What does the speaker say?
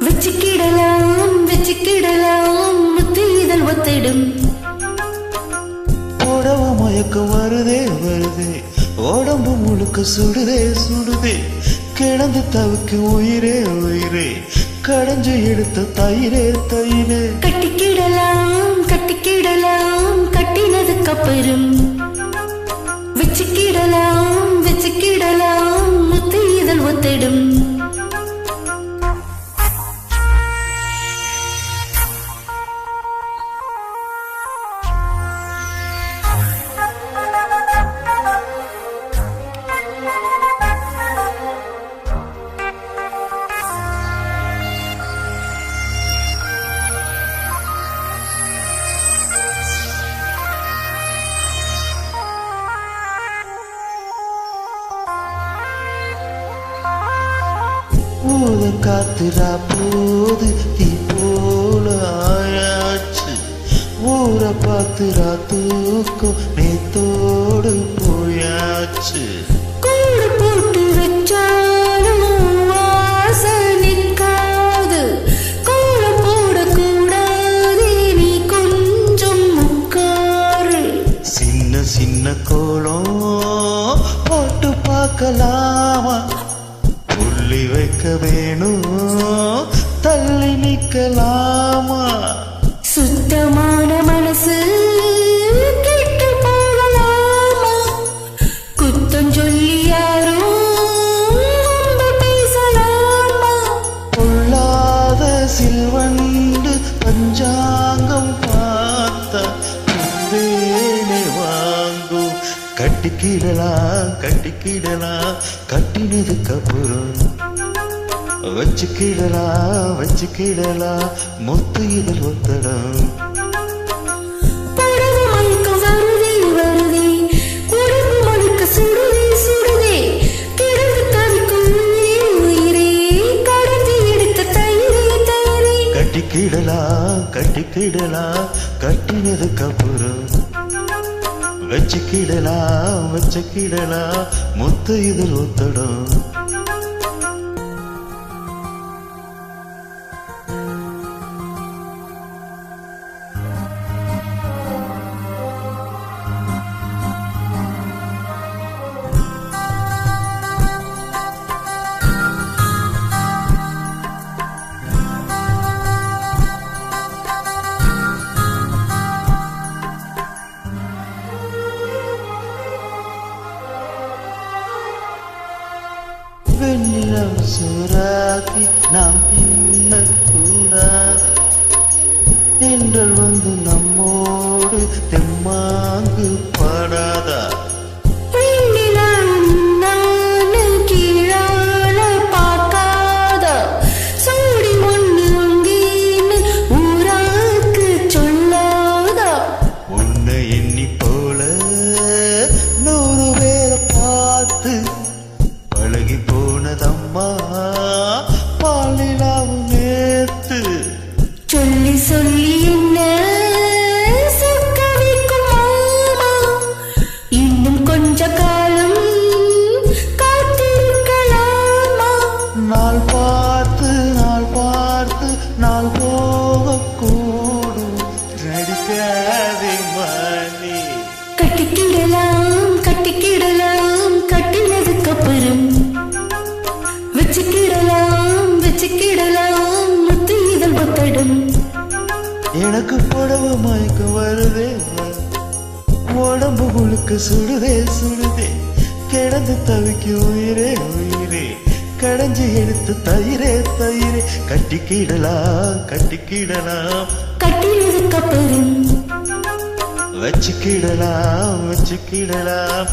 வச்சுக்கிடலாம் வச்சுக்கிடலாம் முத்து இதழ் ஒத்திடும். புடவ மயக்கம் வருதே வருதே. உடம்பு முழுக்க சுடுதே சுடுதே. கிடந்து தவிக்கு உயிரே உயிரே. கடைஞ்சு எடுத்த தயிரே தயிரே. கட்டிக்கிடலாம் கட்டிக்கிடலாம் கட்டினதுக்கு அப்புறம் வச்சுக்கிடலாம் வச்சுக்கிடலாம் முத்து இதழ் ஒத்திடும். ஊத காத்துரா போது தீ போல ஆயாச்சு. ஊரை பார்த்துரா தூக்கம் நேத்தோடு போயாச்சு. கூடு போட்டு வச்சாலும் வாசல் நிற்காது. கோலம் போடக்கூடாது நீ கொஞ்சம் உட்காரு. சின்ன சின்ன கோலம் போட்டு பார்க்கலாமா? புள்ளி வைக்க வேணும். தள்ளி நிக்கலாமா சுத்தமான மனசு கெட்டு போகலாமா? குத்தம் சொல்லி யாரும் வம்பு பேசலாமா? பொல்லாத சில்வண்டு பஞ்சாங்கம் கட்டிக்கிடலாம் கட்டிக்கிடலாம் கட்டினதுக்கு அப்புறம் வச்சுக்கிடலாம் வச்சுக்கிடலாம் முத்து இதழ் ஒத்தடம். கட்டிக்கிடலாம் கட்டிக்கிடலாம் கட்டினதுக்கு அப்புறம் வச்சுக்கிடலாம் வச்சுக்கிடலாம். முத்து இதில் ஒத்தடம். வெண்ணிலம் சூறாக்கி நாம் எண்ணக்கூடாது தென்றல் வந்து நம்மோடு தெம்மாங்கு மயக்கம் வருதே. உடம்பு முழுக்க சுடுதே சுடுதே. கிடந்து தவிக்கு உயிரே உயிரே. கடைஞ்சு எடுத்து தயிரே தயிரே. கட்டிக்கிடலாம் கட்டிக்கிடலாம் கட்டினதுக்கு அப்புறம் வச்சுக்கிடலாம் வச்சுக்கிடலாம்